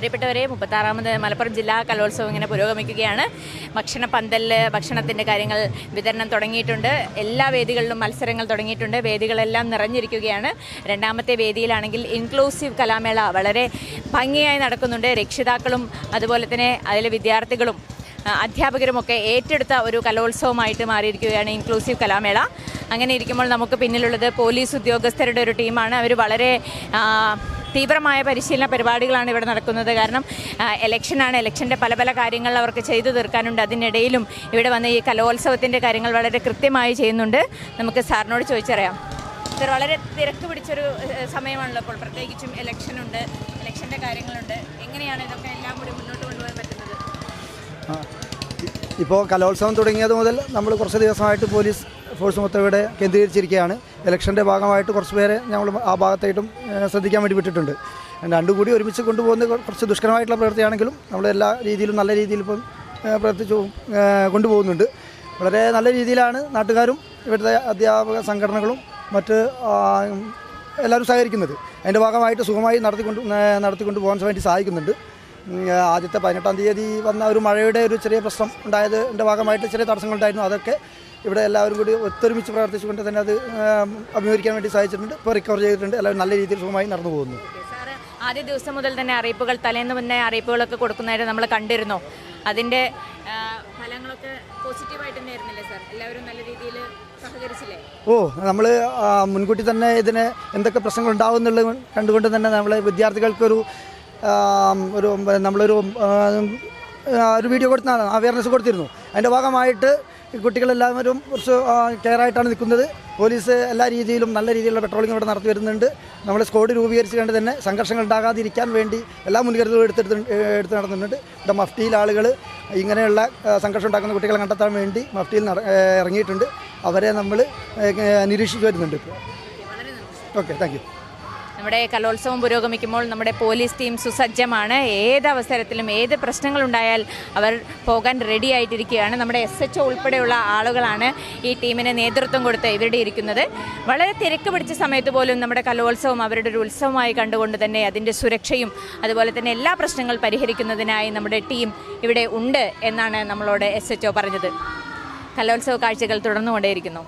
പ്രിയപ്പെട്ടവരെ മുപ്പത്താറാമത് മലപ്പുറം ജില്ലാ കലോത്സവം ഇങ്ങനെ പുരോഗമിക്കുകയാണ്. ഭക്ഷണ പന്തലിൽ ഭക്ഷണത്തിന്റെ കാര്യങ്ങൾ വിതരണം തുടങ്ങിയിട്ടുണ്ട്. എല്ലാ വേദികളിലും മത്സരങ്ങൾ തുടങ്ങിയിട്ടുണ്ട്. വേദികളെല്ലാം നിറഞ്ഞിരിക്കുകയാണ്. രണ്ടാമത്തെ വേദിയിലാണെങ്കിൽ ഇൻക്ലൂസീവ് കലാമേള വളരെ ഭംഗിയായി നടക്കുന്നുണ്ട്. രക്ഷിതാക്കളും അതുപോലെ തന്നെ അതിലെ വിദ്യാർത്ഥികളും അധ്യാപകരുമൊക്കെ ഏറ്റെടുത്ത ഒരു കലോത്സവമായിട്ട് മാറിയിരിക്കുകയാണ് ഇൻക്ലൂസീവ് കലാമേള. അങ്ങനെ ഇരിക്കുമ്പോൾ നമുക്ക് പിന്നിലുള്ളത് പോലീസ് ഉദ്യോഗസ്ഥരുടെ ഒരു ടീമാണ്. അവർ വളരെ തീവ്രമായ പരിശീലന പരിപാടികളാണ് ഇവിടെ നടക്കുന്നത്. കാരണം എലക്ഷനാണ് എലക്ഷന്റെ പല പല കാര്യങ്ങൾ അവർക്ക് ചെയ്തു തീർക്കാനുണ്ട്. അതിനിടയിലും ഇവിടെ വന്ന് ഈ കലോത്സവത്തിന്റെ കാര്യങ്ങൾ വളരെ കൃത്യമായി ചെയ്യുന്നുണ്ട്. നമുക്ക് സാറിനോട് ചോദിച്ചറിയാം. സർ വളരെ തിരക്ക് പിടിച്ചൊരു സമയമാണല്ലോ ഇപ്പോൾ പ്രത്യേകിച്ചും എലക്ഷനുണ്ട് എലക്ഷന്റെ കാര്യങ്ങളുണ്ട്. എങ്ങനെയാണ് ഇതൊക്കെ എല്ലാം കൂടി മുന്നോട്ട് കൊണ്ടുപോകാൻ പറ്റുന്നത്? ഇപ്പോൾ കലോത്സവം തുടങ്ങിയത് മുതൽ നമ്മൾ കുറച്ച് ദിവസമായിട്ട് പോലീസ് ഫോഴ്സ് മൊത്തം ഇവിടെ കേന്ദ്രീകരിച്ചിരിക്കുകയാണ്. ഇലക്ഷന്റെ ഭാഗമായിട്ട് കുറച്ച് പേരെ ഞങ്ങൾ ആ ഭാഗത്തായിട്ടും ശ്രദ്ധിക്കാൻ വേണ്ടി വിട്ടിട്ടുണ്ട്. രണ്ടും കൂടി ഒരുമിച്ച് കൊണ്ടുപോകുന്ന കുറച്ച് ദുഷ്കരമായിട്ടുള്ള പ്രവൃത്തിയാണെങ്കിലും നമ്മൾ എല്ലാ രീതിയിലും നല്ല രീതിയിൽ ഇപ്പം പ്രവർത്തിച്ചു കൊണ്ടുപോകുന്നുണ്ട്. വളരെ നല്ല രീതിയിലാണ് നാട്ടുകാരും ഇവിടുത്തെ അധ്യാപക സംഘടനകളും മറ്റ് എല്ലാവരും സഹകരിക്കുന്നത്. അതിന്റെ ഭാഗമായിട്ട് സുഖമായി നടത്തിക്കൊണ്ട് നടത്തിക്കൊണ്ട് പോകാൻ വേണ്ടി സഹായിക്കുന്നുണ്ട്. ആദ്യത്തെ പതിനെട്ടാം തീയതി വന്ന ഒരു മഴയുടെ ഒരു ചെറിയ പ്രശ്നം ഉണ്ടായതിന്റെ ഭാഗമായിട്ട് ചെറിയ തടസ്സങ്ങളുണ്ടായിരുന്നു. അതൊക്കെ ഇവിടെ എല്ലാവരും കൂടി ഒത്തൊരുമിച്ച് പ്രവർത്തിച്ചുകൊണ്ട് തന്നെ അത് അഭിമുഖീകരിക്കാൻ വേണ്ടി സാധിച്ചിട്ടുണ്ട് ഇപ്പോൾ റിക്കവർ ചെയ്തിട്ടുണ്ട്. എല്ലാവരും നല്ല രീതിയിൽ സുഖമായി നടന്നു പോകുന്നു. ആദ്യ ദിവസം മുതൽ തന്നെ അറിയിപ്പുകൾ തലേന്ന് മുന്നേ അറിയിപ്പുകളൊക്കെ കൊടുക്കുന്നതായിട്ട് നമ്മൾ കണ്ടിരുന്നു. അതിന്റെ ഫലങ്ങളൊക്കെ പോസിറ്റീവായിട്ട് തന്നെ ആയിരുന്നില്ലേ സാർ? എല്ലാവരും നല്ല രീതിയിൽ ഓ നമ്മൾ മുൻകൂട്ടി തന്നെ ഇതിന് എന്തൊക്കെ പ്രശ്നങ്ങൾ ഉണ്ടാവും എന്നുള്ളത് കണ്ടുകൊണ്ട് തന്നെ നമ്മൾ വിദ്യാർത്ഥികൾക്കൊരു ഒരു നമ്മളൊരു ഒരു വീഡിയോ കൊടുത്താണ് അവയർനെസ് കൊടുത്തിരുന്നു. അതിന്റെ ഭാഗമായിട്ട് കുട്ടികളെല്ലാവരും കുറച്ച് കെയറായിട്ടാണ് നിൽക്കുന്നത്. പോലീസ് എല്ലാ രീതിയിലും നല്ല രീതിയിലുള്ള പെട്രോളിംഗ് ഇവിടെ നടത്തി വരുന്നുണ്ട്. നമ്മൾ സ്ക്വാഡ് രൂപീകരിച്ചുകൊണ്ട് തന്നെ സംഘർഷങ്ങൾ ഉണ്ടാകാതിരിക്കാൻ വേണ്ടി എല്ലാ മുൻകരുതലും എടുത്തെടുത്ത് എടുത്ത് നടത്തുന്നുണ്ട് ഇവിടെ മഫ്റ്റിയിൽ ആളുകൾ ഇങ്ങനെയുള്ള സംഘർഷം ഉണ്ടാക്കുന്ന കുട്ടികളെ കണ്ടെത്താൻ വേണ്ടി മഫ്റ്റിയിൽ ഇറങ്ങിയിട്ടുണ്ട്. അവരെ നമ്മൾ നിരീക്ഷിച്ചു വരുന്നുണ്ട് ഇപ്പോൾ. ഓക്കെ താങ്ക് യു നമ്മുടെ കലോത്സവം പുരോഗമിക്കുമ്പോൾ നമ്മുടെ പോലീസ് ടീം സുസജ്ജമാണ്. ഏത് അവസരത്തിലും ഏത് പ്രശ്നങ്ങളുണ്ടായാൽ അവർ പോകാൻ റെഡി ആയിട്ടിരിക്കുകയാണ്. നമ്മുടെ എസ് എച്ച് ഉൾപ്പെടെയുള്ള ആളുകളാണ് ഈ ടീമിന് നേതൃത്വം കൊടുത്ത് ഇവരുടെ ഇരിക്കുന്നത് വളരെ തിരക്ക് പിടിച്ച സമയത്ത് പോലും നമ്മുടെ കലോത്സവം അവരുടെ ഒരു ഉത്സവമായി കണ്ടുകൊണ്ട് തന്നെ അതിന്റെ സുരക്ഷയും അതുപോലെ തന്നെ എല്ലാ പ്രശ്നങ്ങൾ പരിഹരിക്കുന്നതിനായി നമ്മുടെ ടീം ഇവിടെ ഉണ്ട് എന്നാണ് നമ്മളോട് എസ് എച്ച് പറഞ്ഞത്. കലോത്സവ കാഴ്ചകൾ തുടർന്നുകൊണ്ടേയിരിക്കുന്നു.